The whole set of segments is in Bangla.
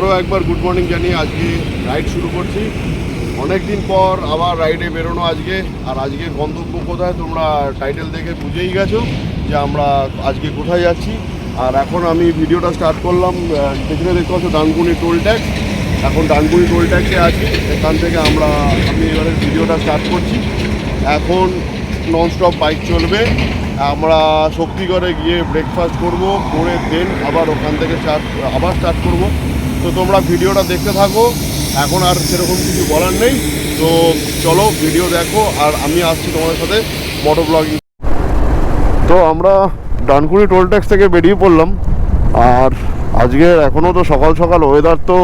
আরও একবার গুড মর্নিং জানিয়ে আজকে রাইড শুরু করছি। অনেক দিন পর আবার রাইডে বেরোনো আজকে। আর আজকে গন্তব্য কোথায় তোমরা টাইটেল দেখে বুঝেই গেছো যে আমরা আজকে কোথায় যাচ্ছি। আর এখন আমি ভিডিওটা স্টার্ট করলাম পেছনে দেখতে পাচ্ছ ডানকুনি টোল ট্যাক্স এখন ডানকুনি টোল ট্যাক্সে আছি। এখান থেকে আমরা, আমি এবারে ভিডিওটা স্টার্ট করছি। এখন ননস্টপ বাইক চলবে। আমরা শক্তিগড়ে গিয়ে ব্রেকফাস্ট করব, করে দেন আবার ওখান থেকে স্টার্ট আবার স্টার্ট করব। তো তোমরা ভিডিওটা দেখতে থাকো। এখন আর সেরকম কিছু বলার নেই। তো চলো ভিডিও দেখো, আর আমি আসছি তোমাদের সাথে মোটো ব্লগিং তো আমরা ডানকুনি টোল ট্যাক্স থেকে বেরিয়ে পড়লাম। আর আজকে এখনও তো সকাল সকাল ওয়েদার তো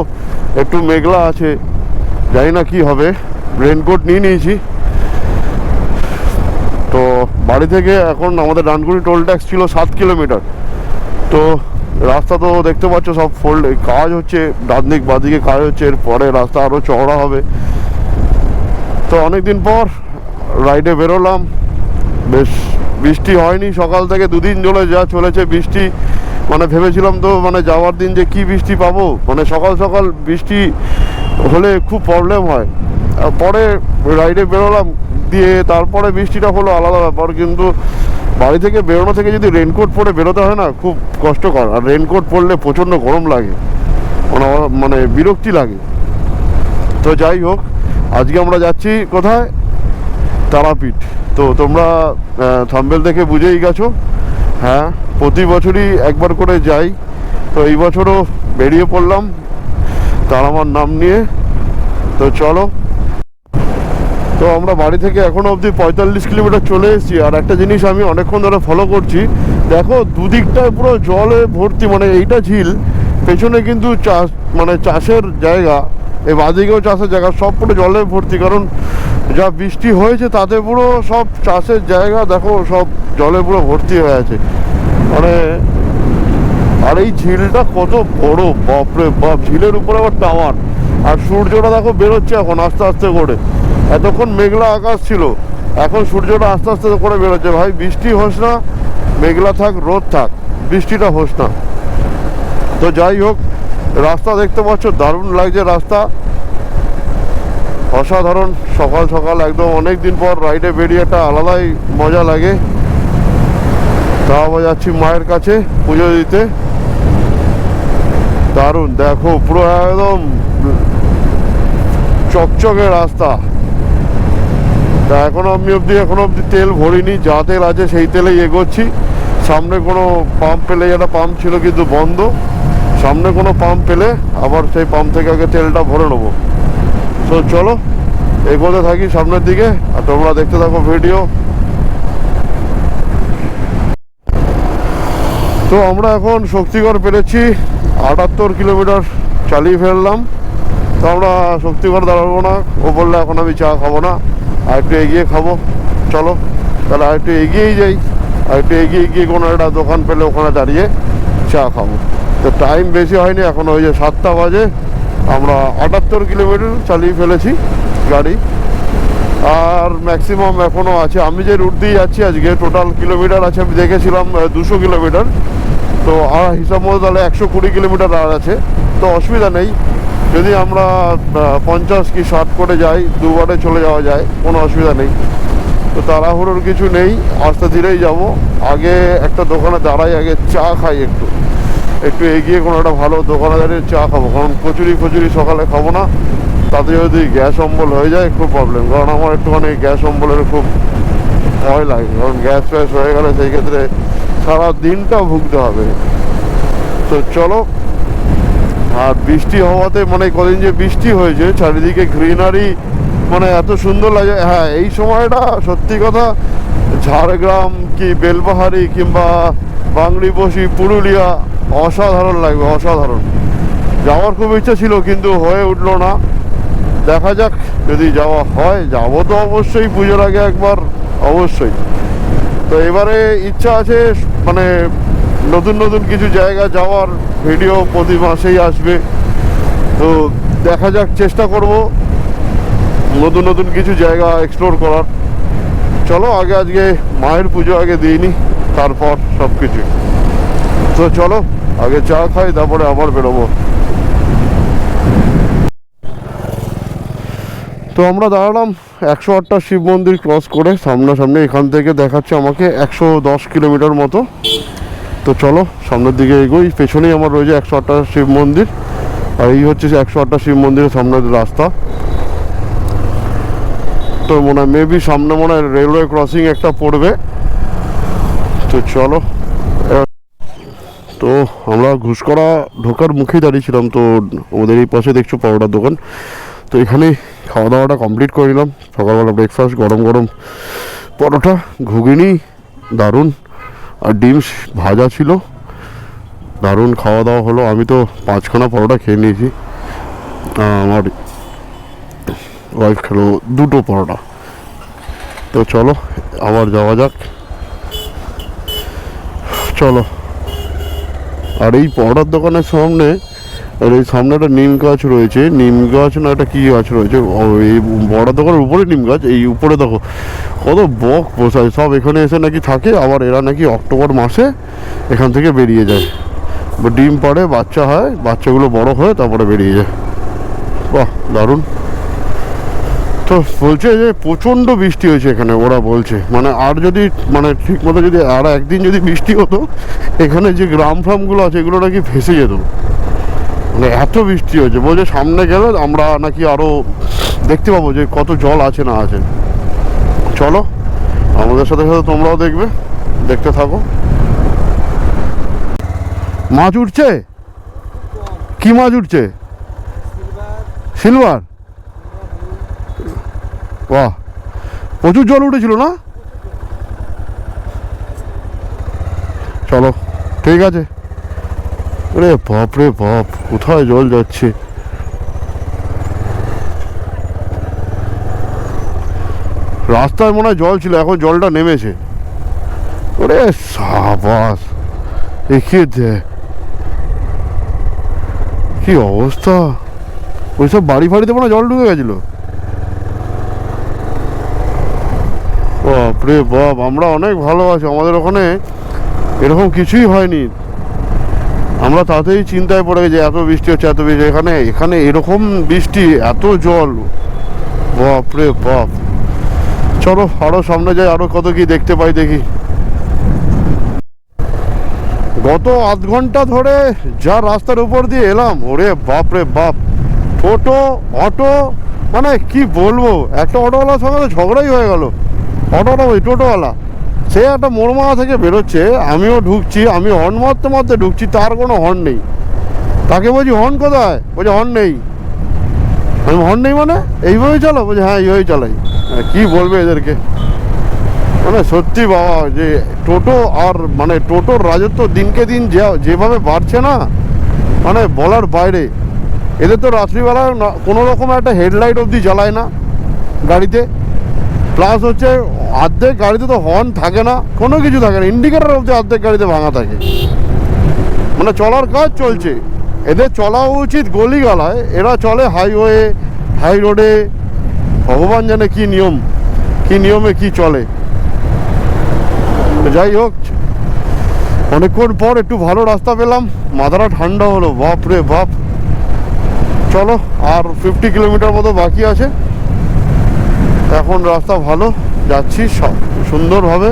একটু মেঘলা আছে। জানি না কি হবে। রেনকোট নিয়ে নিয়েছি। তো বাড়ি থেকে এখন আমাদের ডানকুনি টোল ট্যাক্স ছিল সাত কিলোমিটার তো রাস্তা তো দেখতে পাচ্ছ, সব ফোল্ড কাজ হচ্ছে ডান দিক বাদিকে কাজ হচ্ছে এরপরে রাস্তা আরও চওড়া হবে। তো অনেক দিন পর রাইডে বেরোলাম। বেশ বৃষ্টি হয়নি, সকাল থেকে দুদিন ধরে যা চলেছে বৃষ্টি। মানে ভেবেছিলাম তো মানে যাওয়ার দিন যে কি বৃষ্টি পাবো। মানে সকাল সকাল বৃষ্টি হলে খুব প্রবলেম হয়। পরে রাইডে বেরোলাম, দিয়ে তারপরে বৃষ্টিটা হলো আলাদা ব্যাপার। কিন্তু বাড়ি থেকে বেরোনো থেকে যদি রেনকোট পরে বেরোতে হয় না, খুব কষ্টকর। আর রেনকোট পরলে প্রচণ্ড গরম লাগে। মানে মানে বিরক্তি লাগে। তো যাই হোক, আজকে আমরা যাচ্ছি কোথায়? তারাপীঠ। তো তোমরা থাম্বেল দেখে বুঝেই গেছো। হ্যাঁ প্রতি বছরই একবার করে যাই। তো এই বছরও বেরিয়ে পড়লাম। তারামার নাম নিয়ে। তো চলো তো আমরা বাড়ি থেকে এখনও অবধি পঁয়তাল্লিশ কিলোমিটার চলে এসেছি। আর একটা জিনিস আমি অনেকক্ষণ ধরে ফলো করছি, দেখো দুদিকটায় পুরো জলে ভর্তি মানে এইটা ঝিল, পেছনে কিন্তু চাষ মানে চাষের জায়গা, এই বাদিকেও চাষের জায়গা, সব পুরো জলে ভর্তি, কারণ যা বৃষ্টি হয়েছে তাতে পুরো সব চাষের জায়গা, দেখো সব জলে পুরো ভর্তি হয়ে আছে। মানে আর এই ঝিলটা কত বড়, বাপরে বাপ, ঝিলের উপরে আবার টাওয়ার। আর সূর্যটা দেখো বেরোচ্ছে এখন আস্তে আস্তে করে। এতক্ষণ মেঘলা আকাশ ছিল, এখন সূর্যটা আস্তে আস্তে করে বেরোচ্ছে। ভাই, বৃষ্টি হোস না, মেঘলা থাক, রোদ থাক, বৃষ্টিটা হোস না। তো যাই হোক, রাস্তা দেখতে পাচ্ছ, দারুণ লাগছে রাস্তা। অসাধারণ, সকাল সকাল একদম অনেক দিন পর রাইডে বেরিয়ে একটা আলাদাই মজা লাগে। তা যাচ্ছি মায়ের কাছে পুজো দিতে। দারুণ, দেখো পুরো একদম চকচকে রাস্তা। তা এখনও আমি অবধি, এখনও অবধি তেল ভরিনি, যা তেল আছে সেই তেলেই এগোচ্ছি। সামনে কোনো পাম্প পেলে একটা পাম্প ছিল কিন্তু বন্ধ। সামনে কোনো পাম্প পেলে আবার সেই পাম্প থেকে আগে তেলটা ভরে নেব। তো চলো, এগোতে থাকি সামনের দিকে, আর তোমরা দেখতে থাকো ভিডিও তো আমরা এখন শক্তিগড় পেরেছি, আটাত্তর কিলোমিটার চালিয়ে ফেললাম। তো আমরা শক্তিগড় দাঁড়াবো না। ও বললে এখন আমি চা খাব না। আর একটু এগিয়ে খাব। চলো, তাহলে আর একটু এগিয়েই যাই। আর একটু এগিয়ে গিয়ে কোনো একটা দোকান পেলে ওখানে দাঁড়িয়ে চা খাব। তো টাইম বেশি হয়নি, এখন ওই যে সাতটা বাজে। আমরা আটাত্তর কিলোমিটার চালিয়ে ফেলেছি গাড়ি। আর ম্যাক্সিমাম এখনও আছে। আমি যে রুট দিয়ে যাচ্ছি আজকে টোটাল কিলোমিটার আছে, আমি দেখেছিলাম দুশো কিলোমিটার। তো আর হিসাব মতো তাহলে একশো কুড়ি কিলোমিটার আর আছে। তো অসুবিধা নেই। যদি আমরা পঞ্চাশ কি ষাট করে যাই দুবারে চলে যাওয়া যায়, কোনো অসুবিধা নেই। তো তাড়াহুড়োর কিছু নেই, আস্তে ধীরেই যাব। আগে একটা দোকানে দাঁড়াই, আগে চা খাই একটু। একটু এগিয়ে কোনো একটা ভালো দোকানে দাঁড়িয়ে চা খাব। কারণ কচুরি ফচুরি সকালে খাব না। তাতে যদি গ্যাস অম্বল হয়ে যায়, খুব প্রবলেম কারণ আমার একটুখানি গ্যাস অম্বলের খুব ভয় লাগে। কারণ গ্যাস ফ্যাস হয়ে গেলে সেই ক্ষেত্রে সারা দিনটা ভুগতে হবে। তো চলো আর বৃষ্টি হওয়াতে মানে কদিন যে বৃষ্টি হয়েছে, চারিদিকে গ্রিনারি মানে এত সুন্দর লাগে। হ্যাঁ এই সময়টা সত্যি কথা, ঝাড়গ্রাম কি বেলপাহাড়ি কিংবা বাংলিবসি পুরুলিয়া অসাধারণ লাগবে, অসাধারণ। যাওয়ার খুব ইচ্ছা ছিল, কিন্তু হয়ে উঠল না। দেখা যাক যদি যাওয়া হয়, যাব তো অবশ্যই, পুজোর আগে একবার, অবশ্যই। তো এবারে ইচ্ছা আছে মানে নতুন নতুন কিছু জায়গা যাওয়ার ভিডিও প্রতি মাসেই আসবে। তো দেখা যাক, চেষ্টা করব নতুন নতুন কিছু জায়গা এক্সপ্লোর করার। চলো, আগে আজকে মায়ের পুজো আগে দিইনি তারপর সব কিছু তো চলো, আগে চা খাই, তারপরে আবার বেরোবো। তো আমরা দাঁড়ালাম একশো আটটা শিব মন্দির ক্রস করে, সামনাসামনি এখান থেকে দেখাচ্ছে আমাকে একশো দশ কিলোমিটার মতো। তো চলো, সামনের দিকে এগোই। পেছনেই আমার রয়েছে একশো আটটা শিব মন্দির। আর এই হচ্ছে একশো আটটা শিব মন্দিরের সামনের রাস্তা। তো মনে হয় মেবি সামনে মনে হয় রেলওয়ে ক্রসিং একটা পড়বে। তো চলো তো আমরা ঘুষকরা ঢোকার মুখেই দাঁড়িয়েছিলাম। তো ওদের এই পাশে দেখছ পাউডার দোকান। তো এখানে খাওয়া দাওয়াটা কমপ্লিট করে নিলাম। সকালবেলা ব্রেকফাস্ট গরম গরম পরোটা, ঘুগনি, দারুণ। আর ডিম ভাজা ছিল। দারুণ খাওয়া দাওয়া হলো। আমি তো পাঁচখানা পরোটা খেয়ে নিয়েছি। আমার ওয়াইফ খেলো দুটো পরোটা। তো চলো, আবার যাওয়া যাক। চলো। আর এই পরোটার দোকানের সামনে আর এই সামনে একটা নিম গাছ রয়েছে। নিম গাছ না একটা কি গাছ রয়েছে? এই বড় দোকানের উপরে নিম গাছ, এই উপরে দেখো। কত বক বসায়, সব এখানে এসে নাকি থাকে, আবার এরা নাকি অক্টোবর মাসে এখান থেকে বেরিয়ে যায়। ডিম পাড়ে, বাচ্চা হয়, বাচ্চাগুলো বড় হয় তারপরে বেরিয়ে যায়। বাহ, দারুণ। তো বলছে যে প্রচণ্ড বৃষ্টি হয়েছে এখানে, ওরা বলছে। মানে আর যদি মানে ঠিক মতো যদি আর একদিন যদি বৃষ্টি হতো, এখানে যে গ্রাম ফ্রামগুলো আছে, এগুলো নাকি ভেসে যেত। মানে এত বৃষ্টি হয়েছে, বলছে সামনে গেলে আমরা নাকি আরও দেখতে পাবো যে কত জল আছে না আছে। চলো, আমাদের সাথে সাথে তোমরাও দেখবে, দেখতে থাকো। মাছ উঠছে? কি মাছ উঠছে? সিলভার। বাহ, প্রচুর জল উঠেছিল না? চলো, ঠিক আছে। রে বাপ রে বাপ, কোথায় জল যাচ্ছে? রাস্তায় মনে হয় জল ছিল, এখন জলটা নেমেছে। ওরে সাবাস এখিয়ে দে? কি অবস্থা? ওইসব বাড়ি ফাড়িতে মনে জল ঢুকে গেছিল। বাপরে বাপ, আমরা অনেক ভালো আছি, আমাদের ওখানে এরকম কিছুই হয়নি। আমরা তাতেই চিন্তায় পড়ে গেছি, এত বৃষ্টি হচ্ছে, এত বৃষ্টি এখানে এখানে এরকম বৃষ্টি, এত জল। বাপরে বাপ। চলো, আরও সামনে যাই, আরও কত কি দেখতে পাই দেখি। গত আধ ঘণ্টা ধরে যা রাস্তার উপর দিয়ে এলাম, ওরে বাপরে বাপ। টোটো, অটো মানে কি বলব, একটা অটোওয়ালার সঙ্গে তো ঝগড়াই হয়ে গেল। অটোটা ওই টোটোওয়ালা সে একটা মোড়মালা থেকে বেরোচ্ছে আমিও ঢুকছি আমি হর্ন মারতে মারতে ঢুকছি তার কোনো হর্ন নেই। তাকে বলছি হর্ন কোথায়? বলছে হর্ন নেই। আমি হর্ন নেই মানে? এইভাবেই চালো বলছে হ্যাঁ এইভাবেই চালাই। হ্যাঁ, কি বলবে এদেরকে? মানে সত্যি বাবা যে টোটো আর মানে টোটোর রাজত্ব দিনকে দিন যেভাবে বাড়ছে না মানে বলার বাইরে। এদের তো রাত্রিবেলা কোনো রকম একটা হেডলাইট অবধি জ্বালায় না গাড়িতে। প্লাস হচ্ছে অর্ধেক গাড়িতে তো হর্ন থাকে না, কোনো কিছু থাকে না ইন্ডিকেটার অবধি অর্ধেক গাড়িতে ভাঙা থাকে। মানে চলার কাজ চলছে। এদের চলা উচিত গলিগালায়, এরা চলে হাইওয়ে হাই রোডে ভগবান জানে কি নিয়ম, কি নিয়মে কি চলে। যাই হোক, অনেকক্ষণ পর একটু ভালো রাস্তা পেলাম, মাথাটা ঠান্ডা হলো বাপ রে বাপ। চলো, আর ফিফটি কিলোমিটার মতো বাকি আছে। এখন রাস্তা ভালো, যাচ্ছি সুন্দরভাবে।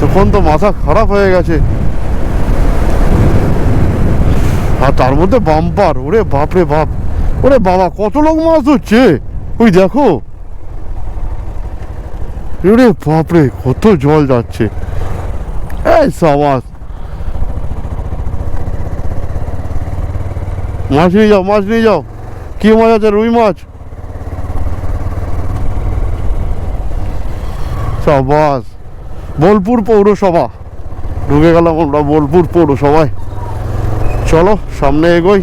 তখন তো মাথা খারাপ হয়ে গেছে। আর তার মধ্যে বাম্পার ওরে বাপ রে বাপ। ওরে বাবা, কত লোক মাছ ধরছে? ওই দেখো। ওরে বাপ রে, কত জল যাচ্ছে। এই মাছ নিয়ে যাও, মাছ নিয়ে যাও। কি মাছ আছে? রুই মাছ? সাবাস বোলপুর পৌরসভা। ঢুকে গেলাম আমরা বোলপুর পৌরসভায়। চলো, সামনে এগোই।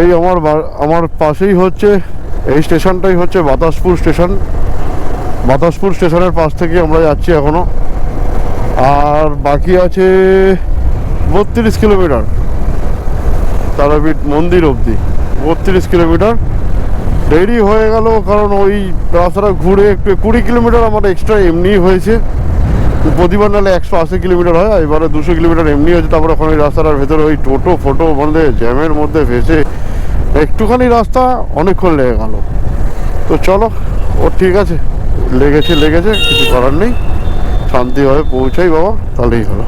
এই আমার আমার পাশেই হচ্ছে, এই স্টেশনটাই হচ্ছে বাতাসপুর স্টেশন। বাতাসপুর স্টেশনের পাশ থেকে আমরা যাচ্ছি এখনও। আর বাকি আছে বত্রিশ কিলোমিটার। তারাপীঠ মন্দির অবধি। বত্রিশ কিলোমিটার। দেরি হয়ে গেল কারণ ওই রাস্তাটা ঘুরে একটু কুড়ি কিলোমিটার আমার এক্সট্রা এমনি হয়েছে। প্রতিবার নাহলে একশো আশি কিলোমিটার হয়, এবারে দুশো কিলোমিটার এমনি হয়েছে। তারপরে ওখানে ওই রাস্তাটার ভেতরে ওই টোটো, ফোটো মানে জ্যামের মধ্যে ভেসে একটুখানি রাস্তা অনেকক্ষণ লেগে গেল। তো চলো, ও ঠিক আছে। লেগেছে লেগেছে, কিছু করার নেই। শান্তিভাবে পৌঁছাই বাবা, তাহলেই হলো।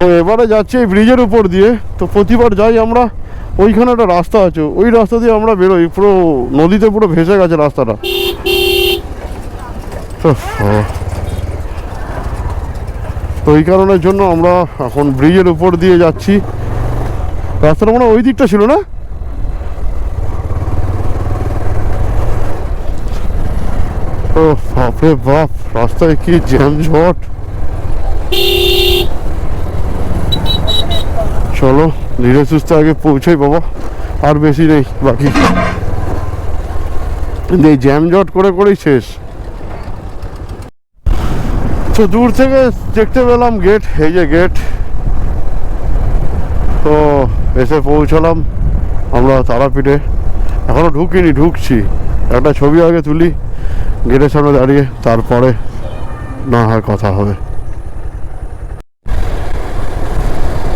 তো এবারে যাচ্ছি এই ব্রিজের উপর দিয়ে। তো প্রতিবার যাই আমরা, ওইখানে একটা রাস্তা আছে। ওই রাস্তা দিয়ে আমরা বেরোই। পুরো নদীতে পুরো ভেসে গেছে রাস্তাটা। তো এই কারণের জন্য আমরা এখন ব্রিজের উপর দিয়ে যাচ্ছি। রাস্তাটা মনে ওই দিকটা ছিল না? ও বাপরে বাপ, রাস্তায় কি জ্যাম ঝট চলো, ধীরে সুস্থে আগে পৌঁছাই বাবা, আর বেশি নেই, বাকি। এই জ্যাম জট করে করেই শেষ। তো দূর থেকে দেখতে পেলাম গেট এই যে গেট তো এসে পৌঁছালাম আমরা তারাপীঠে। এখনও ঢুকিনি, ঢুকছি। একটা ছবি আগে তুলি গেটের সামনে দাঁড়িয়ে, তারপরে না হয় কথা হবে।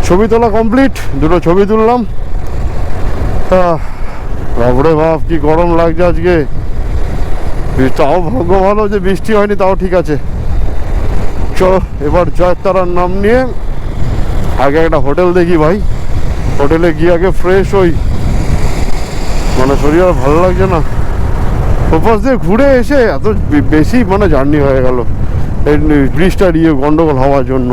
ছবি তোলা কমপ্লিট, দুটো ছবি তুললাম। বাপরে বাপ, কি গরম লাগছে আজকে। তাও ভাগ্য ভালো যে বৃষ্টি হয়নি, তাও ঠিক আছে। চলো, এবার জয়তারার নাম নিয়ে আগে একটা হোটেল দেখি ভাই। হোটেলে গিয়ে আগে ফ্রেশ হই। মানে শরীর আর ভালো লাগছে না। ওপাশ দিয়ে ঘুরে এসে এত বেশি মানে জার্নি হয়ে গেল। এই ব্রিজটা দিয়ে গন্ডগোল হওয়ার জন্য।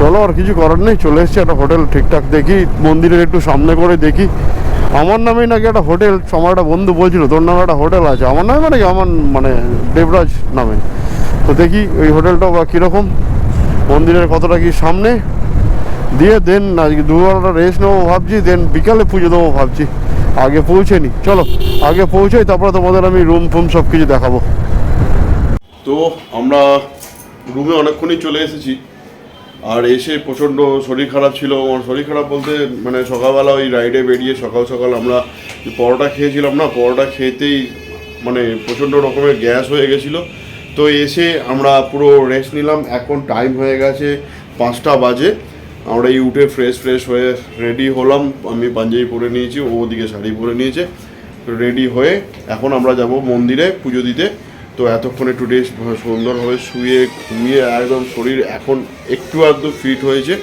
চলো, আর কিছু করার নেই, চলে এসেছি একটা হোটেল ঠিকঠাক দেখি, মন্দিরের একটু সামনে করে দেখি। আমার নামেই নাকি একটা হোটেল, আমার একটা বন্ধু বলছিল, তোর নামে একটা হোটেল আছে। আমার নামে মানে আমার মানে দেবরাজ নামে। তো দেখি ওই হোটেলটা বা কীরকম, মন্দিরের কতটা কি সামনে? দিয়ে দেন, আজকে দু ঘণ্টা রেস্ট নেব ভাবছি, দেন বিকালে পুজো দেবো ভাবছি। আগে পৌঁছে নি চলো, আগে পৌঁছাই, তারপরে তোমাদের আমি রুম ফুম সব কিছু দেখাবো। তো আমরা রুমে অনেকক্ষণই চলে এসেছি। আর এসে প্রচণ্ড শরীর খারাপ ছিল। আমার শরীর খারাপ বলতে মানে সকালবেলা ওই রাইডে বেরিয়ে সকাল সকাল আমরা পরোটা খেয়েছিলাম না, পরোটা খেতেই মানে প্রচণ্ড রকমের গ্যাস হয়ে গেছিল। তো এসে আমরা পুরো রেস্ট নিলাম। এখন টাইম হয়ে গেছে পাঁচটা বাজে। আমরা এই উঠে ফ্রেশ ফ্রেশ হয়ে রেডি হলাম। আমি পাঞ্জাবি পরে নিয়েছি ওদিকে শাড়ি পরে নিয়েছে। রেডি হয়ে এখন আমরা যাব মন্দিরে পুজো দিতে। তো এতক্ষণে রেস্ট সুন্দরভাবে শুয়ে, ঘুমিয়ে একদম শরীর এখন একটু আধটু ফিট হয়েছে।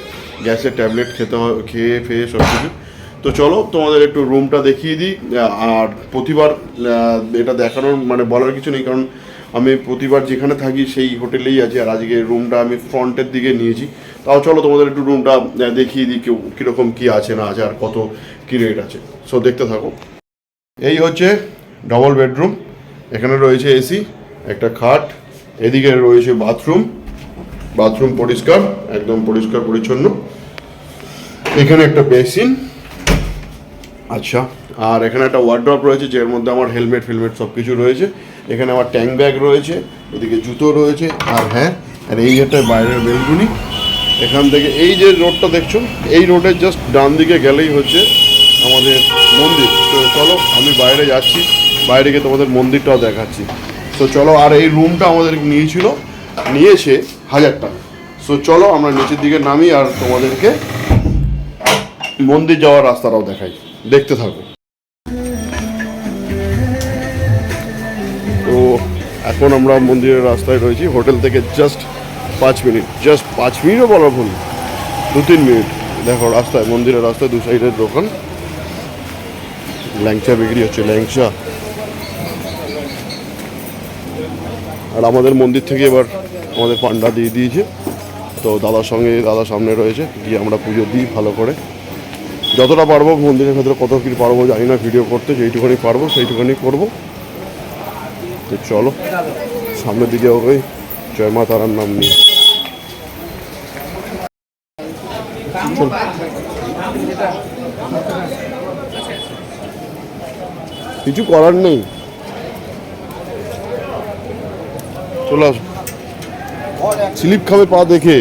গ্যাসের ট্যাবলেট খেতে খেয়ে ফেয়ে সব কিছু তো চলো, তোমাদের একটু রুমটা দেখিয়ে দিই। আর প্রতিবার এটা দেখানোর মানে বলার কিছু নেই, কারণ আমি প্রতিবার যেখানে থাকি সেই হোটেলেই আছি, আর আজকে রুমটা আমি ফ্রন্টের দিকে নিয়েছি। তাও চলো, তোমাদের একটু রুমটা দেখিয়ে দিই কেউ কীরকম কী আছে না আছে, আর কত কী রেট আছে। সো দেখতে থাকো। এই হচ্ছে ডবল বেডরুম এখানে রয়েছে এসি একটা খাট এদিকে রয়েছে বাথরুম বাথরুম পরিষ্কার একদম পরিষ্কার পরিচ্ছন্ন। এখানে একটা বেসিন আচ্ছা। আর এখানে একটা ওয়ার্ড্রপ রয়েছে যার মধ্যে আমার হেলমেট ফেলমেট সব কিছু রয়েছে। এখানে আমার ট্যাঙ্ক ব্যাগ রয়েছে এদিকে জুতো রয়েছে আর হ্যাঁ আর এই একটা বাইরের বেলকুনি। এখান থেকে এই যে রোডটা দেখছ এই রোডের জাস্ট ডান দিকে গেলেই হচ্ছে আমাদের মন্দির। তো চলো আমি বাইরে যাচ্ছি বাইরে গিয়ে তোমাদের মন্দিরটাও দেখাচ্ছি। তো চলো, আর এই রুমটা আমাদের নিয়েছিল, নিয়েছে হাজার টাকা। সো চলো, আমরা নিচের দিকে নামি আর তোমাদেরকে মন্দির যাওয়ার রাস্তাটাও দেখাই। দেখতে থাকো। তো, এখন আমরা মন্দিরের রাস্তায় রয়েছি। হোটেল থেকে জাস্ট পাঁচ মিনিট। জাস্ট পাঁচ মিনিটও বলা ভুল দু তিন মিনিট। দেখো, রাস্তায়, মন্দিরের রাস্তায় দু সাইডের দোকান। ল্যাংচা বিক্রি হচ্ছে, ল্যাংচা। আর আমাদের মন্দির থেকে এবার আমাদের পান্ডা দিয়ে দিয়েছে। তো দাদার সঙ্গে দাদা সামনে রয়েছে, গিয়ে আমরা পুজো দিই ভালো করে। যতটা পারব মন্দিরের ভেতরে কত কি পারব জানি না, ভিডিও করতে যেইটুখানি পারব সেইটুখানি করব। তো চলো, সামনের দিকে ওই জয় মা তারার নাম নিয়ে। কিছু করার নেই। চলে আসো স্লিপ খাবে পা দেখে।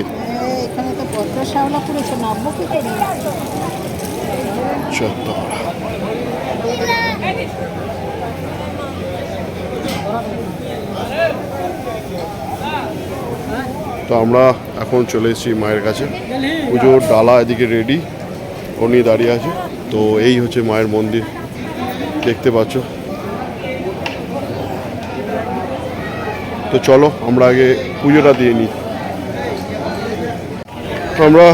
তো। আমরা এখন চলে এসেছি মায়ের কাছে। পুজোর ডালা এদিকে রেডি উনি দাঁড়িয়ে আছে। তো এই হচ্ছে মায়ের মন্দির। দেখতে পাচ্ছ। তো চলো, আমরা আগে পুজোটা দিয়ে নিই। আমরা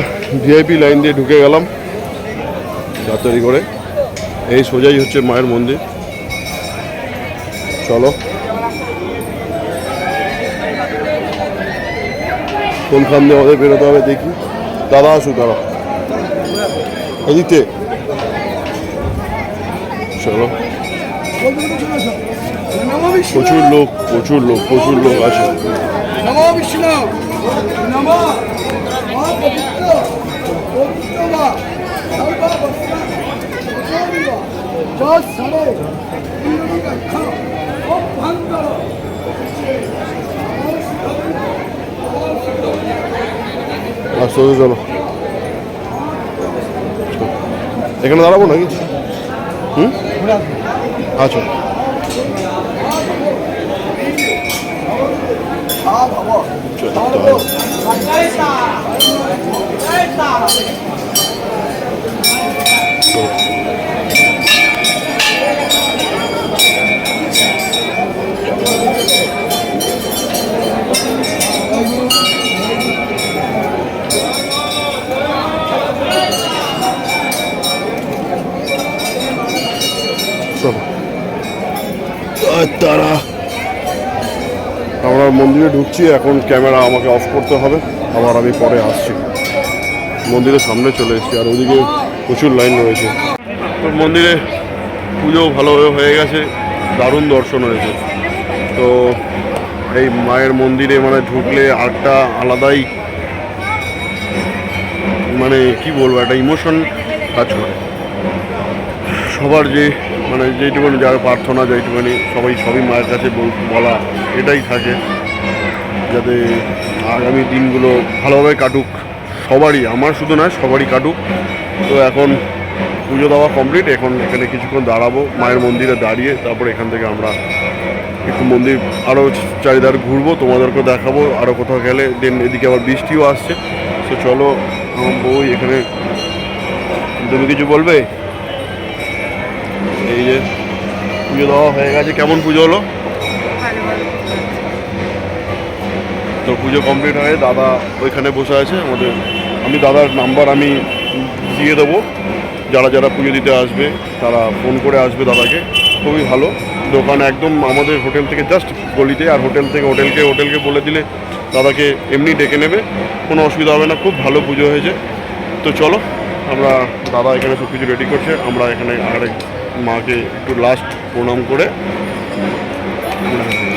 ভিআইপি লাইন দিয়ে ঢুকে গেলাম যাত্রারি করে। এই সোজাই হচ্ছে মায়ের মন্দির। চলো। কোনখান দিয়ে আমাদের বেরোতে হবে দেখি। দাদা আসুক, দাদা। এদিকে। চলো। প্রচুর লোক প্রচুর লোক প্রচুর লোক আছে। চলো। এখানে দাঁড়াবো নাকি? হুম? আচ্ছা। চলো, মন্দিরে ঢুকছি, এখন ক্যামেরা আমাকে অফ করতে হবে, আবার আমি পরে আসছি। মন্দিরের সামনে চলে এসেছি, আর ওদিকে প্রচুর লাইন রয়েছে। তো মন্দিরে পুজো ভালোভাবে হয়ে গেছে, দারুণ দর্শন হয়েছে। তো এই মায়ের মন্দিরে মানে ঢুকলে আরেকটা আলাদাই মানে কি বলব, একটা ইমোশন কাজ করে। সবার যে মানে যেইটুকুনি, যার প্রার্থনা, যেইটুকুনি সবাই, সবই মায়ের কাছে বলা, এটাই থাকে। যাতে আগামী দিনগুলো ভালোভাবে কাটুক। সবারই, আমার শুধু নয়, সবারই কাটুক। তো এখন পুজো দেওয়া কমপ্লিট এখন এখানে কিছুক্ষণ দাঁড়াবো, মায়ের মন্দিরে দাঁড়িয়ে, তারপর এখান থেকে আমরা একটু মন্দির আরও চারিদার ঘুরবো তোমাদেরকে দেখাবো, আরও কোথাও গেলে, দেন এদিকে আবার বৃষ্টিও আসছে। তো চলো, আমার বই এখানে। তুমি কিছু বলবে? এই যে, পুজো দেওয়া হয়ে গেছে, কেমন পুজো হলো? তো পুজো কমপ্লিট হয়ে দাদা ওইখানে বসে আছে, আমাদের, আমি দাদার নাম্বার আমি দিয়ে দেবো। যারা যারা পুজো দিতে আসবে, তারা ফোন করে আসবে দাদাকে। খুবই ভালো। দোকান একদম আমাদের হোটেল থেকে জাস্ট গলিতে, আর হোটেল থেকে হোটেলকে হোটেলকে বলে দিলে দাদাকে এমনি ডেকে নেবে। কোনো অসুবিধা হবে না, খুব ভালো পুজো হয়েছে। তো চলো, আমরা দাদা এখানে সব কিছু রেডি করছে। আমরা এখানে আরেক মাকে একটু লাস্ট প্রণাম করে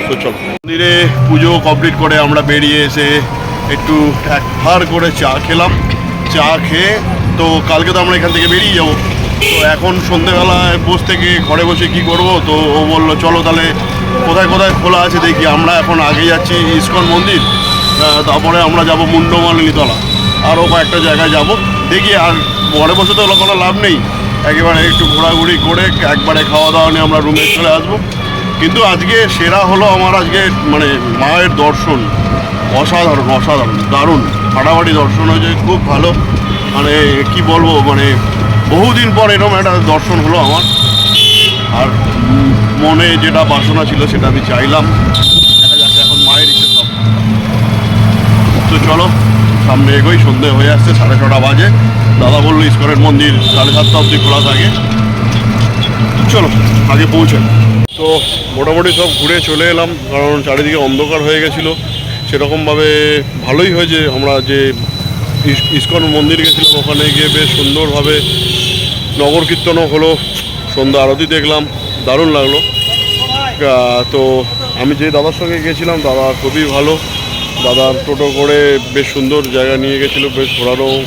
তো চলো। মন্দিরে পুজো কমপ্লিট করে আমরা বেরিয়ে এসে একটু এক ভার করে চা খেলাম। চা খেয়ে তো কালকে তো আমরা এখান থেকে বেরিয়ে যাব। তো এখন সন্ধেবেলায় বস থেকে ঘরে বসে কি করব? তো ও বলল, চলো তাহলে কোথায় কোথায় খোলা আছে দেখি। আমরা এখন আগে যাচ্ছি ইস্কন মন্দির তারপরে আমরা যাব মুন্ডমালিনীতলা। আরও কয়েকটা জায়গায় যাব। দেখি, আর ঘরে বসে তো কোনো লাভ নেই। একেবারে একটু ঘোরাঘুরি করে একবারে খাওয়া দাওয়া নিয়ে আমরা রুমে চলে আসব। কিন্তু আজকে সেরা হলো আমার আজকে মানে মায়ের দর্শন। অসাধারণ অসাধারণ, দারুণ। ফাটাফাটি দর্শন হয়েছে, খুব ভালো। মানে কি বলব মানে বহুদিন পর এরকম একটা দর্শন হলো আমার। আর মনে যেটা বাসনা ছিল সেটা আমি চাইলাম। দেখা যাচ্ছে এখন মায়ের ইচ্ছে তো চলো, সামনে এগোই, সন্ধে হয়ে আসছে, সাড়ে ছটা বাজে। দাদা বলল ইস্করের মন্দির সাড়ে সাতটা অবধি খোলা থাকে। চলো, আগে পৌঁছান তো মোটামুটি সব ঘুরে চলে এলাম, কারণ চারিদিকে অন্ধকার হয়ে গেছিল। সেরকমভাবে ভালোই হয়েছে, আমরা যে ইস- ইস্কন মন্দির গেছিলাম, ওখানে গিয়ে বেশ সুন্দরভাবে নগর কীর্তনও হলো, সন্ধ্যা আরতি দেখলাম, দারুণ লাগল। তো আমি যে দাদার সঙ্গে গেছিলাম, দাদা খুবই ভালো। দাদার টোটো করে বেশ সুন্দর জায়গা নিয়ে গেছিল, বেশ ঘোরারও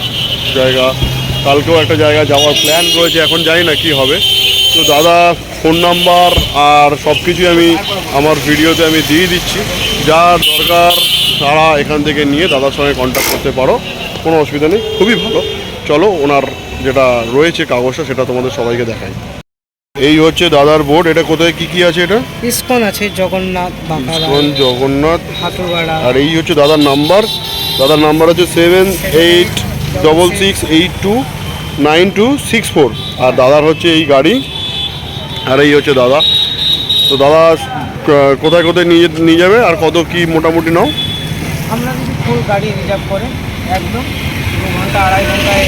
জায়গা। কালকেও একটা জায়গা যাওয়ার প্ল্যান রয়েছে, এখন জানি না কি হবে। তো দাদা ফোন নাম্বার আর সব কিছুই আমি আমার ভিডিওতে আমি দিয়ে দিচ্ছি। যার দরকার তারা এখান থেকে নিয়ে দাদার সঙ্গে কন্ট্যাক্ট করতে পারো। কোনো অসুবিধা নেই খুবই ভালো। চলো ওনার যেটা রয়েছে কাগজটা সেটা তোমাদের সবাইকে দেখাই। এই হচ্ছে দাদার বোর্ড এটা কোথায় কি কি আছে এটা? ইস্কন আছে জগন্নাথ জগন্নাথ। আর এই হচ্ছে দাদার নাম্বার দাদার নাম্বার হচ্ছে seven eight double six eight two nine two six four আর দাদার হচ্ছে এই গাড়ি। আর এই হচ্ছে দাদা। তো দাদা কোথায় কোথায় নিয়ে নিয়ে যাবে আর কত কি মোটামুটি নাও? আমরা যদি ফুল গাড়ি রিজার্ভ করে একদম দু ঘণ্টা আড়াই ঘন্টায়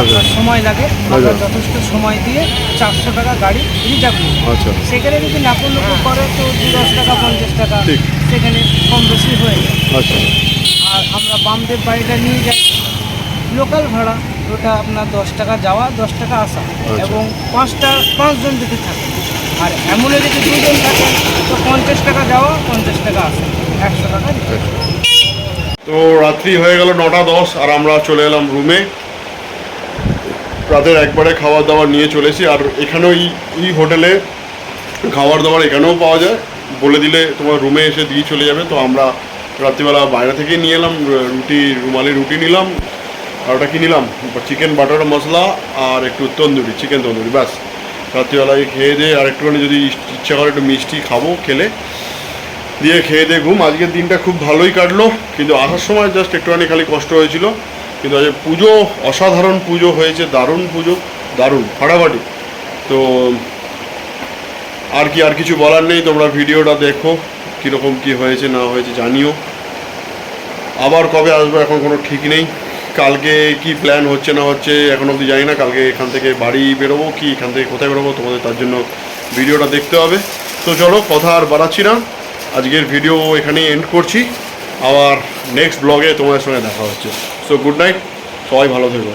আপনার সময় লাগে। আমরা আচ্ছা। যথেষ্ট সময় দিয়ে চারশো টাকা গাড়ি রিজার্ভ করি। আচ্ছা। সেখানে যদি নাকুল করে তো দু দশ টাকা পঞ্চাশ টাকা। সেখানে কম বেশি হয়ে যায়। আচ্ছা। আর আমরা বামদেব বাড়িটা নিয়ে যাই। লোকাল ভাড়া ওটা আপনার দশ টাকা যাওয়া দশ টাকা আসা এবং পাঁচটা পাঁচজন যদি থাকে। আর এমনও যদি দুজন থাকে, তো পঞ্চাশ টাকা যাওয়া পঞ্চাশ টাকা আসা। একশো টাকা তো রাত্রি হয়ে গেল নটা দশ, আর আমরা চলে এলাম রুমে রাতের একবারে খাবার দাবার নিয়ে চলেছি আর এখানেও এই হোটেলে খাবার দাবার এখানেও পাওয়া যায়। বলে দিলে তোমার রুমে এসে দিয়ে চলে যাবে। তো আমরা রাত্রিবেলা বাইরে থেকে নিয়ে এলাম, রুটি, রুমালি রুটি নিলাম। আর ওটা কি নিলাম? চিকেন বাটার মশলা আর একটু তন্দুরি চিকেন তন্দুরি, ব্যাস। রাত্রিবেলায় খেয়ে দিয়ে আর একটুখানি যদি ইচ্ছা করে একটু মিষ্টি খাব, খেলে। দিয়ে খেয়ে দিয়ে ঘুম। আজকের দিনটা খুব ভালোই কাটলো, কিন্তু আসার সময় জাস্ট একটুখানি খালি কষ্ট হয়েছিল। কিন্তু আজ পুজো, অসাধারণ পুজো হয়েছে, দারুণ পুজো, দারুণ, ফাটাফাটি। তো, আর কি, আর কিছু বলার নেই, তোমরা ভিডিওটা দেখো, কীরকম কি হয়েছে না হয়েছে জানিও। আবার কবে আসব এখন কোনো ঠিক নেই। কালকে কি প্ল্যান হচ্ছে না হচ্ছে এখন অবধি জানি না। কালকে এখান থেকে বাড়ি বেরোবো কি, এখান থেকে কোথায় বেরোবো, তোমাদের তার জন্য ভিডিওটা দেখতে হবে। তো চলো, কথা আর বাড়াচ্ছি না। আজকের ভিডিও এখানেই এন্ড করছি। আবার নেক্সট ব্লগে তোমাদের সঙ্গে দেখা হচ্ছে। সো গুড নাইট সবাই ভালো থেকো।